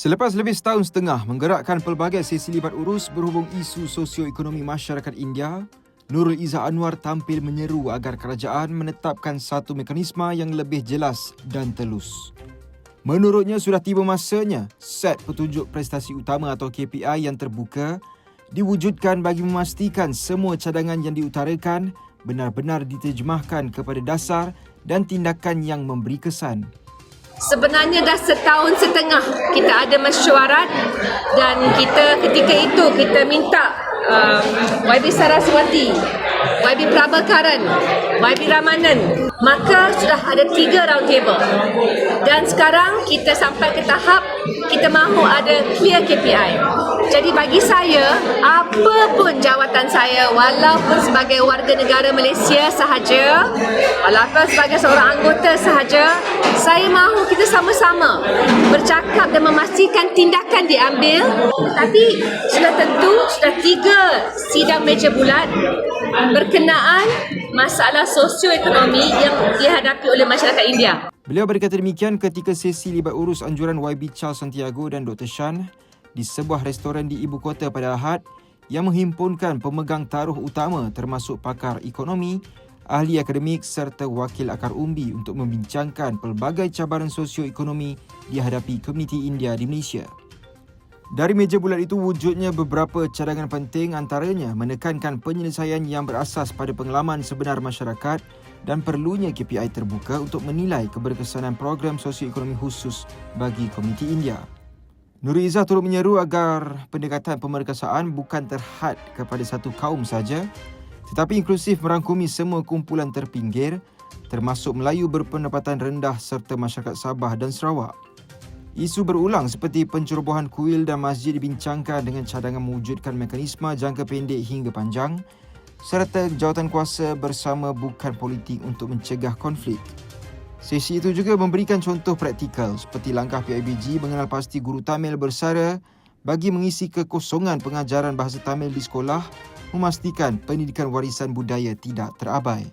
Selepas lebih setahun setengah menggerakkan pelbagai sesi libat urus berhubung isu sosioekonomi masyarakat India, Nurul Izzah Anwar tampil menyeru agar kerajaan menetapkan satu mekanisme yang lebih jelas dan telus. Menurutnya sudah tiba masanya set petunjuk prestasi utama atau KPI yang terbuka diwujudkan bagi memastikan semua cadangan yang diutarakan benar-benar diterjemahkan kepada dasar dan tindakan yang memberi kesan. Sebenarnya dah setahun setengah kita ada mesyuarat dan kita ketika itu kita minta um, YB Saraswati, YB Prabhakaran, YB Ramanan. Maka sudah ada tiga round table. Dan sekarang kita sampai ke tahap kita mahu ada clear KPI. Jadi bagi saya, apa pun jawatan saya walaupun sebagai warga negara Malaysia sahaja, walaupun sebagai seorang anggota sahaja, saya mahu kita sama-sama bercakap dan memastikan tindakan diambil. Tetapi sudah tentu sudah tiga sidang meja bulat berkenaan masalah sosioekonomi yang dihadapi oleh masyarakat India. Beliau berkata demikian ketika sesi libat urus anjuran YB Charles Santiago dan Dr. Shan di sebuah restoran di ibu kota pada Ahad yang menghimpunkan pemegang taruh utama termasuk pakar ekonomi, ahli akademik serta wakil akar umbi untuk membincangkan pelbagai cabaran sosioekonomi dihadapi komuniti India di Malaysia. Dari meja bulat itu wujudnya beberapa cadangan penting antaranya menekankan penyelesaian yang berasas pada pengalaman sebenar masyarakat dan perlunya KPI terbuka untuk menilai keberkesanan program sosioekonomi khusus bagi komuniti India. Nuri Izzah turut menyeru agar pendekatan pemerkasaan bukan terhad kepada satu kaum saja tetapi inklusif merangkumi semua kumpulan terpinggir termasuk Melayu berpendapatan rendah serta masyarakat Sabah dan Sarawak. Isu berulang seperti pencerobohan kuil dan masjid dibincangkan dengan cadangan mewujudkan mekanisme jangka pendek hingga panjang serta jawatan kuasa bersama bukan politik untuk mencegah konflik. Sesi itu juga memberikan contoh praktikal seperti langkah PIBG mengenal pasti guru Tamil bersara bagi mengisi kekosongan pengajaran bahasa Tamil di sekolah memastikan pendidikan warisan budaya tidak terabai.